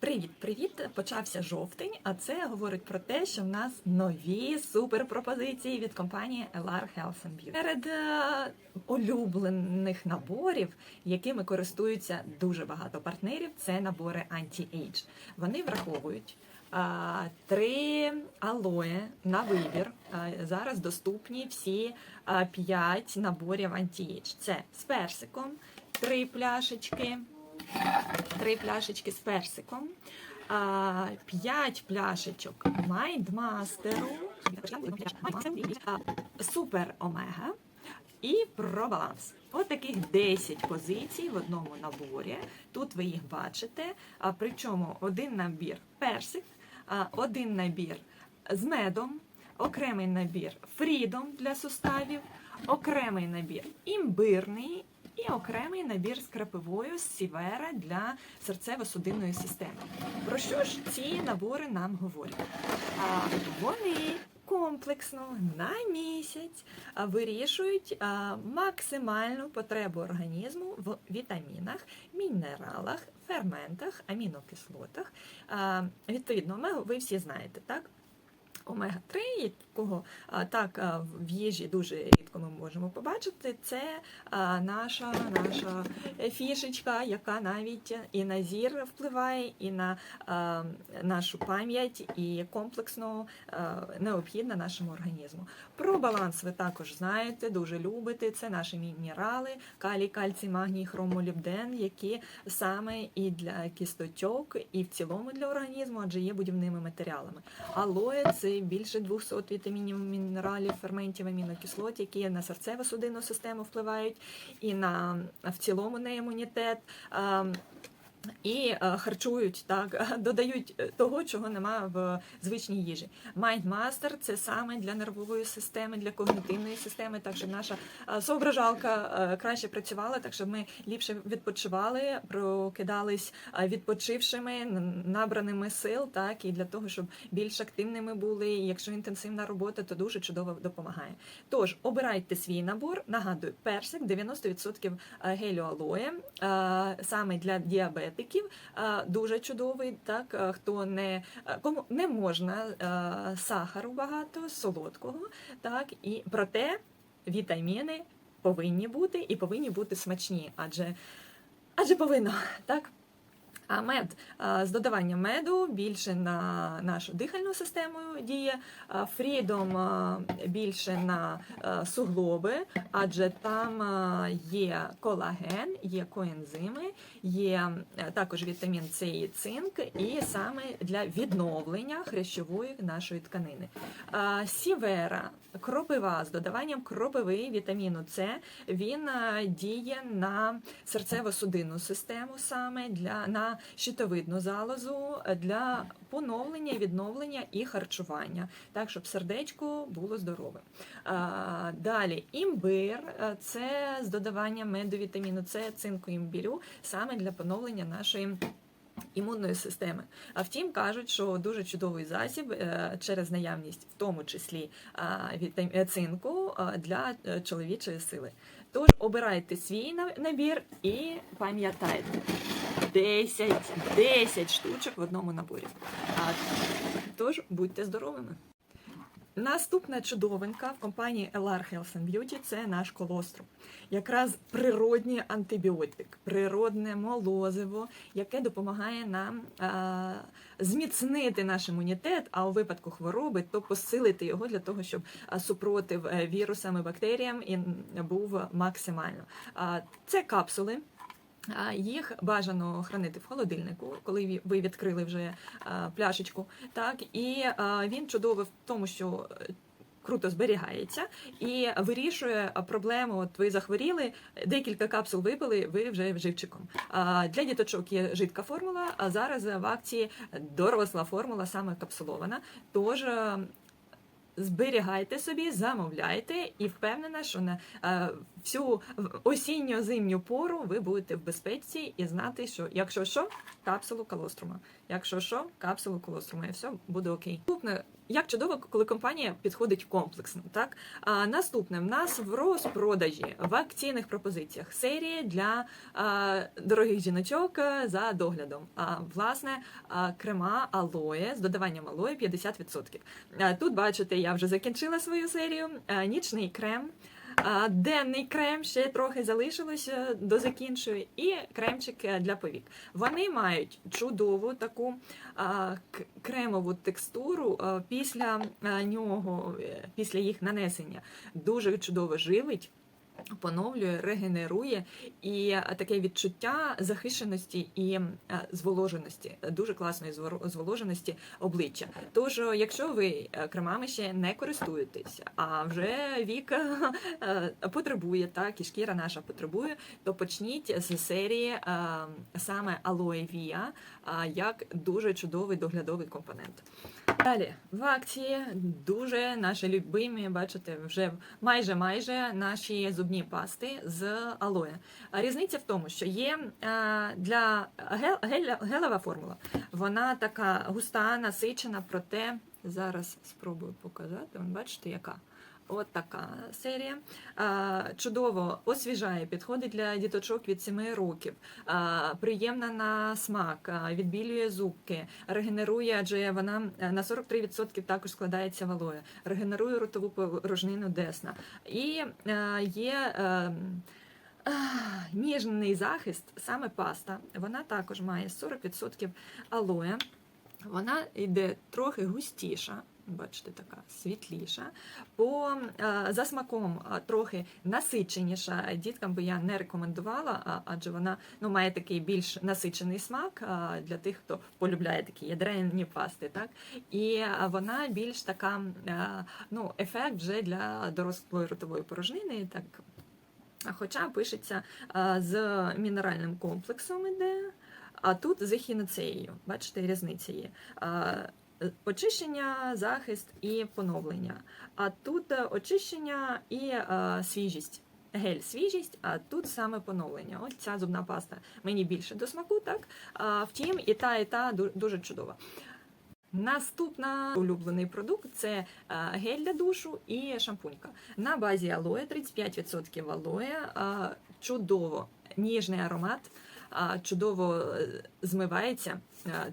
Привіт-привіт! Почався жовтень, а це говорить про те, що в нас нові суперпропозиції від компанії LR Health and Beauty. Серед е, улюблених наборів, якими користуються дуже багато партнерів, це набори Anti-Age. Вони враховують а, три алоє на вибір. А, Зараз доступні всі а, п'ять наборів Anti-Age. Це з персиком, три пляшечки три пляшечки з персиком, а, п'ять пляшечок Майндмастеру, Супер Омега і Пробаланс. От таких 10 позицій в одному наборі. Тут ви їх бачите. Причому один набір персик, один набір з медом, окремий набір фрідом для суставів, окремий набір імбирний і окремий набір з крапивою з сівера для серцево-судинної системи. Про що ж ці набори нам говорять? А, вони комплексно на місяць вирішують максимальну потребу організму в вітамінах, мінералах, ферментах, амінокислотах. Відповідно, ви всі знаєте, так? Омега-3, якого так в їжі дуже рідко ми можемо побачити, це наша наша фішечка, яка навіть і на зір впливає, і на нашу пам'ять, і комплексно необхідна нашому організму. Про баланс ви також знаєте, дуже любите. Це наші мінерали, калій, кальцій, магній, хромолібден, які саме і для кісточок, і в цілому для організму, адже є будівними матеріалами. Алоє це більше 200 вітамінів, мінералів, ферментів, амінокислот, які на серцево-судинну систему впливають, і на в цілому на імунітет. І е, харчують так, додають того, чого нема в звичній їжі. Mindmaster – це саме для нервової системи, для когнітивної системи, так щоб наша е, соображалка е, краще працювала, так щоб ми ліпше відпочивали, прокидались е, відпочившими, набраними сил, так і для того, щоб більш активними були. І якщо інтенсивна робота, то дуже чудово допомагає. Тож обирайте свій набор. Нагадую, персик 90% гелю алоє, е, саме для діабетиків, е, дуже чудовий. Так е, хто не е, кому не можна сахару багато, солодкого, так і проте вітаміни повинні бути і повинні бути смачні, адже адже повинно так. А мед з додаванням меду більше на нашу дихальну систему діє, фрідом більше на суглоби, адже там є колаген, є коензими, є також вітамін С і цинк, і саме для відновлення хрящової нашої тканини. Сівера, кропива з додаванням кропиви вітаміну С, він діє на серцево-судинну систему саме для на щитовидну залозу для поновлення, відновлення і харчування, так щоб сердечко було здоровим. Далі імбир це з додаванням меду вітаміну С, цинку імбірю, саме для поновлення нашої. Імунної системи. А втім, кажуть, що дуже чудовий засіб е, через наявність, в тому числі е, цинку для е, чоловічої сили. Тож обирайте свій набір і пам'ятайте 10, 10 штучок в одному наборі. А, тож будьте здоровими. Наступна чудовинка в компанії LR Health and Beauty – це наш колострум. Якраз природній антибіотик, природне молозиво, яке допомагає нам а, зміцнити наш імунітет, а у випадку хвороби то посилити його для того, щоб супротив е, вірусам і бактеріям і був максимально. А, це капсули. Їх бажано хранити в холодильнику, коли ви відкрили вже пляшечку. Так і він чудовий в тому, що е, круто зберігається і вирішує проблему. От ви захворіли, декілька капсул випили, ви вже живчиком. Для діточок є жидка формула, а зараз в акції доросла формула, саме капсулована. Тож е, зберігайте собі, замовляйте і впевнена, що на е, всю осінньо-зимню пору ви будете в безпеці і знати, що якщо що, капсулу колострума. Якщо що, капсулу колострума, і все буде окей. Як чудово, коли компанія підходить комплексно. Так а, наступне в нас в розпродажі в акційних пропозиціях серії для а, дорогих жіночок за доглядом. А власне а, крема алоє з додаванням алоє 50%. А, тут бачите, я вже закінчила свою серію. А, нічний крем. Денний крем ще трохи залишилося до закінчую, і кремчик е, для повік. Вони мають чудову таку кремову текстуру після нього, е, після їх нанесення. Дуже чудово живить. Поновлює, регенерує і е, таке відчуття захищеності і е, зволоженості, дуже класної зволоженості обличчя. Тож, е, якщо ви кремами ще не користуєтесь, а вже вік потребує, так і шкіра наша потребує, то почніть з серії саме Via е, як дуже чудовий доглядовий компонент. Далі в акції дуже наші любимі, бачите, вже майже майже наші зубні пасти з алоє. Різниця в тому, що є е, для гел, гель- гелева формула, вона така густа, насичена, проте зараз спробую показати. Вон, бачите, яка. От така серія. Чудово освіжає, підходить для діточок від 7 років. Приємна на смак, відбілює зубки, регенерує, адже вона е, на 43% також складається валою, регенерує ротову порожнину десна. І е, є. е, Ніжний захист, саме паста, вона також має 40% алоє. Вона йде трохи густіша, бачите, така світліша. По е, за смаком е, трохи насиченіша. Діткам би я не рекомендувала, адже вона ну, має такий більш насичений смак е, для тих, хто полюбляє такі ядрені пасти. Так? І вона більш така, ну, ефект вже для дорослої ротової порожнини. Так. Хоча пишеться з мінеральним комплексом іде, а тут з ехіноцеєю. Бачите, різниця є. Е, Очищення, захист і поновлення. А тут е, очищення і е, свіжість. Гель свіжість, а тут саме поновлення. Ось ця зубна паста мені більше до смаку, так? А, втім, і та, і та дуже чудова. Наступна улюблений продукт це е, гель для душу і шампунька. На базі алоє 35% алоє, чудово ніжний аромат, чудово е, змивається.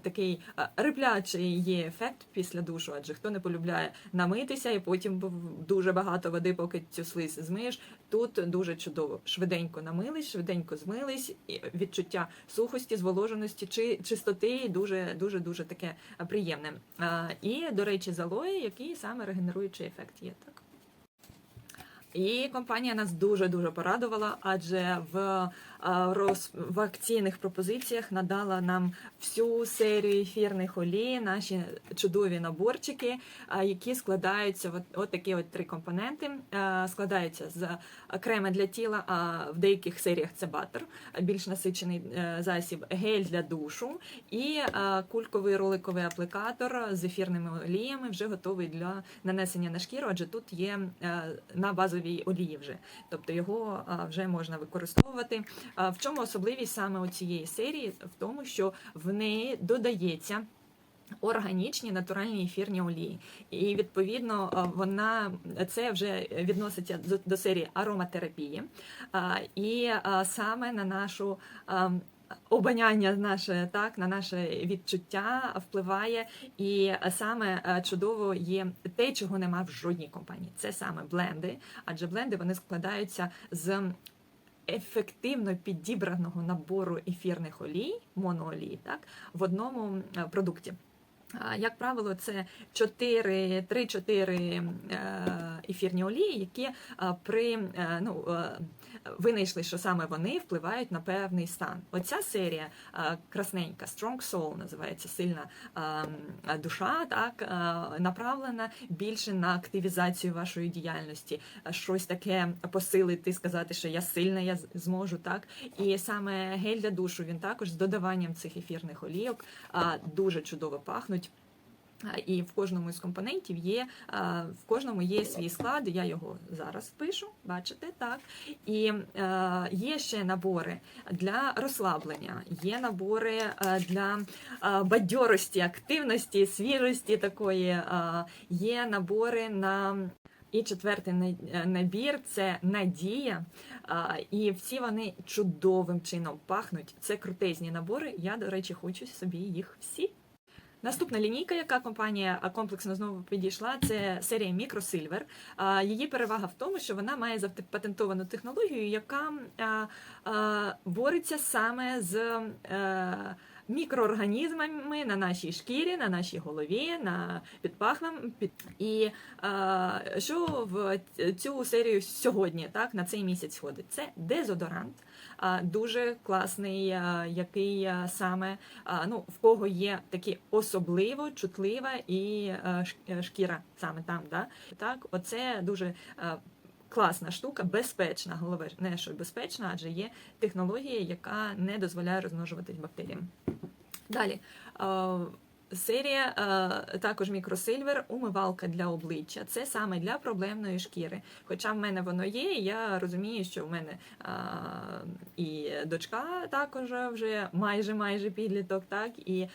Такий риплячий є ефект після душу, адже хто не полюбляє намитися і потім дуже багато води, поки цю слизь змиєш. Тут дуже чудово. Швиденько намились, швиденько змились, і відчуття сухості, зволоженості чи чистоти дуже дуже дуже таке приємне. І, до речі, з алої, який саме регенеруючий ефект є так. І компанія нас дуже дуже порадувала, адже в, в акційних пропозиціях надала нам всю серію ефірних олій, наші чудові наборчики, які складаються от, от такі от три компоненти. Складаються з крема для тіла, а в деяких серіях це батер, більш насичений е, засіб, гель для душу і кульковий роликовий аплікатор з ефірними оліями, вже готовий для нанесення на шкіру, адже тут є е, на базовій олії вже, тобто його вже можна використовувати. В чому особливість саме цієї серії? В тому, що в неї додається. Органічні натуральні ефірні олії, і відповідно вона це вже відноситься до, серії ароматерапії, і саме на нашу обоняння наше так на наше відчуття впливає, і саме чудово є те, чого нема в жодній компанії. Це саме бленди, адже бленди вони складаються з ефективно підібраного набору ефірних олій, моноолій, так в одному е, продукті. Як правило, це 4, 3-4 е, ефірні олії, які е, при е, ну, винайшли, що саме вони впливають на певний стан. Оця серія красненька, Strong Soul називається сильна душа, так направлена більше на активізацію вашої діяльності, щось таке посилити, сказати, що я сильна, я зможу так. І саме гель для душу він також з додаванням цих ефірних олійок дуже чудово пахнуть. І в кожному з компонентів є в кожному є свій склад. Я його зараз пишу, бачите, так. І е, є ще набори для розслаблення, є набори е, для е, бадьорості, активності, свіжості такої. Є набори на і четвертий набір це надія. І всі вони чудовим чином пахнуть. Це крутезні набори. Я, до речі, хочу собі їх всі. Наступна лінійка, яка компанія комплексно знову підійшла, це серія. А, Її перевага в тому, що вона має запатентовану технологію, яка бореться саме з е, мікроорганізмами на нашій шкірі, на нашій голові, на підпахвам. Під... І що в цю серію сьогодні, так, на цей місяць входить? Це дезодорант, дуже класний, який саме ну, в кого є такі особливо чутлива і шкіра саме там. Да? Так, оце дуже. Класна штука, безпечна, головне, не що безпечна, адже є технологія, яка не дозволяє розмножуватись бактеріям. Далі. Серія е, також мікросильвер, умивалка для обличчя. Це саме для проблемної шкіри. Хоча в мене воно є, я розумію, що в мене е, і дочка також вже майже майже підліток, так і е,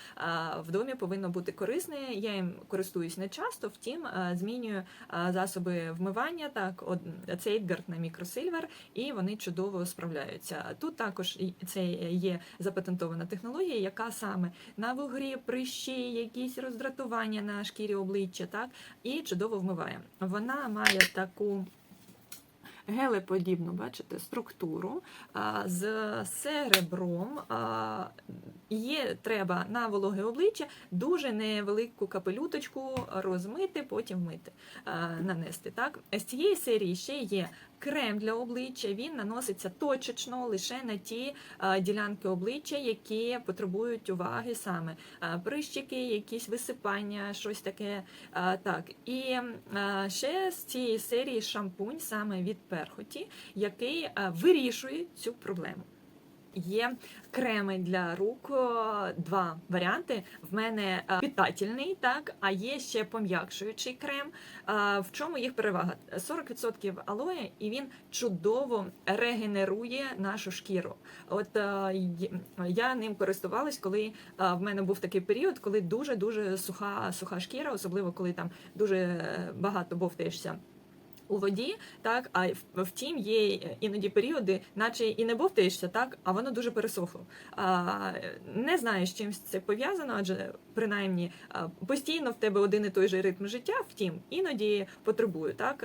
в домі повинно бути корисне. Я їм користуюсь не часто, втім е, змінюю е, засоби вмивання. Так, от Цейтгард на мікросильвер, і вони чудово справляються. Тут також це є запатентована технологія, яка саме на вугрі, прищі, якісь роздратування на шкірі обличчя, так і чудово вмиває. Вона має таку. Гелеподібну, бачите, структуру а, з серебром. А, є треба на вологе обличчя дуже невелику капелюточку розмити, потім вмити, а, нанести. Так? З цієї серії ще є крем для обличчя. Він наноситься точечно лише на ті ділянки обличчя, які потребують уваги саме а, прищики, якісь висипання, щось таке. Так. І ще з цієї серії шампунь саме від перхоті, який вирішує цю проблему. Є креми для рук, два варіанти. В мене е, питательний, так, а є ще пом'якшуючий крем. Е, В чому їх перевага? 40% алоє, і він чудово регенерує нашу шкіру. От е, я ним користувалась, коли е, в мене був такий період, коли дуже дуже суха, суха шкіра, особливо коли там дуже е, багато бовтаєшся у воді, так а втім є іноді періоди, наче і не бовтаєшся, так, а воно дуже пересохло. А, не знаю, з чим це пов'язано, адже принаймні постійно в тебе один і той же ритм життя, втім, іноді потребую. Так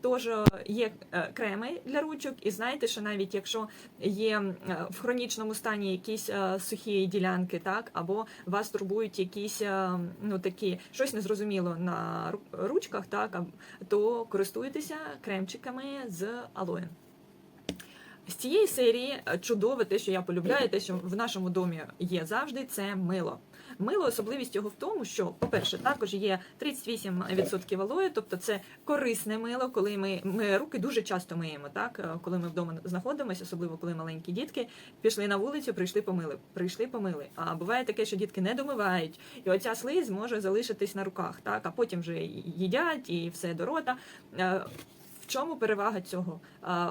тож е, є е, креми для ручок, і знаєте, що навіть якщо є е, в хронічному стані якісь сухі ділянки, так або вас турбують якісь ну такі щось незрозуміло на ручках, так то користуйтеся кремчиками з алоєм. З цієї серії чудове те, що я полюбляю, те, що в нашому домі є завжди, це мило. Мило особливість його в тому, що, по-перше, також є 38% алою, тобто це корисне мило, коли ми, ми руки дуже часто миємо, так е, коли ми вдома знаходимося, особливо коли маленькі дітки пішли на вулицю, прийшли помили, прийшли помили. А буває таке, що дітки не домивають, і оця слизь може залишитись на руках, так а потім вже їдять і все до рота. Чому перевага цього?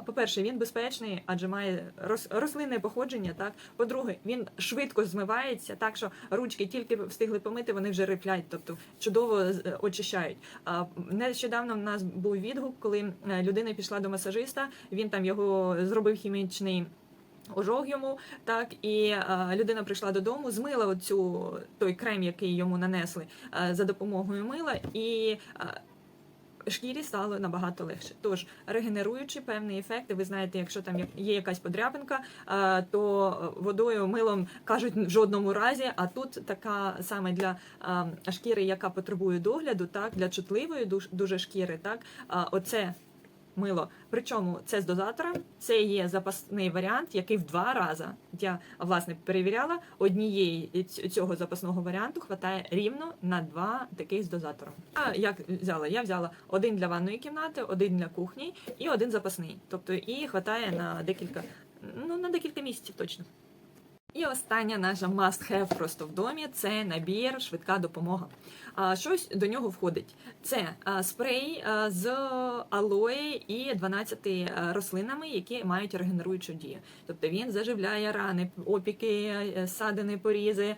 По-перше, він безпечний, адже має рос- рослинне походження. Так, по-друге, він швидко змивається, так що ручки тільки встигли помити, вони вже рифлять, тобто чудово е, очищають. Нещодавно в нас був відгук, коли е, людина пішла до масажиста, він там його зробив хімічний. Ожог йому, так і е, людина прийшла додому, змила оцю той крем, який йому нанесли е, за допомогою мила, і шкірі стало набагато легше. Тож регенеруючи певні ефекти, ви знаєте, якщо там є якась подряпинка, то водою милом кажуть в жодному разі. А тут така саме для шкіри, яка потребує догляду, так для чутливої дуже шкіри, так оце. Мило, причому це з дозатором, це є запасний варіант, який в два рази я власне перевіряла. Однієї цього запасного варіанту хватає рівно на два таких з дозатором. А як взяла? Я взяла один для ванної кімнати, один для кухні і один запасний. Тобто і хватає на декілька, ну на декілька місяців точно. І остання наша must-have просто в домі це набір швидка допомога. А щось до нього входить. Це спрей з алоє і 12 рослинами, які мають регенеруючу дію. Тобто він заживляє рани, опіки, е, ссадини, порізи.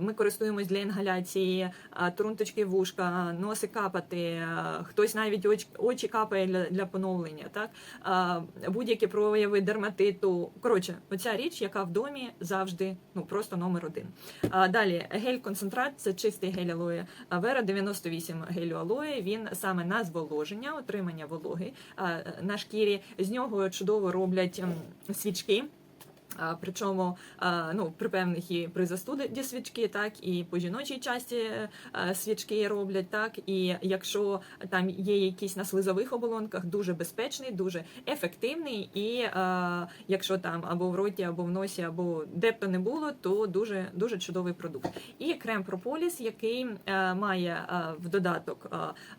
Ми користуємось для інгаляції, трунточки вушка, носи капати, хтось навіть очі, капає для, для поновлення. Так? Будь-які прояви дерматиту. Коротше, оця річ, яка в домі завжди ну просто номер один. А, далі гель-концентрат це чистий гель алоє. Вера 98 гелю алоє. Він саме на зволоження, отримання вологи на шкірі. З нього чудово роблять м, свічки. Причому ну, при певних і при застуді свічки, так і по жіночій часті свічки роблять, так. І якщо там є якісь на слизових оболонках, дуже безпечний, дуже ефективний, і якщо там або в роті, або в носі, або де б то не було, то дуже дуже чудовий продукт. І крем Прополіс, який а, має а, в додаток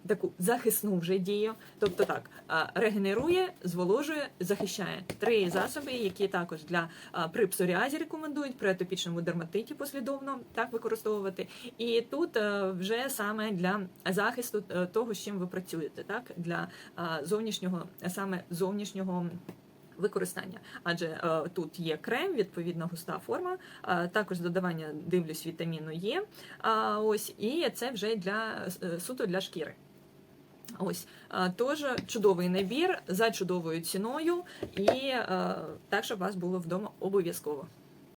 таку захисну вже дію, тобто так регенерує, зволожує, захищає три засоби, які також для при псоріазі рекомендують, при атопічному дерматиті послідовно так використовувати. І тут е, вже саме для захисту е, того, з чим ви працюєте, так для зовнішнього, саме зовнішнього. Використання, адже е, тут є крем, відповідно густа форма, е, також додавання дивлюсь вітаміну Є. А ось і це вже для е, суто для шкіри. Ось а, тож чудовий набір за чудовою ціною, і е, так, щоб вас було вдома обов'язково.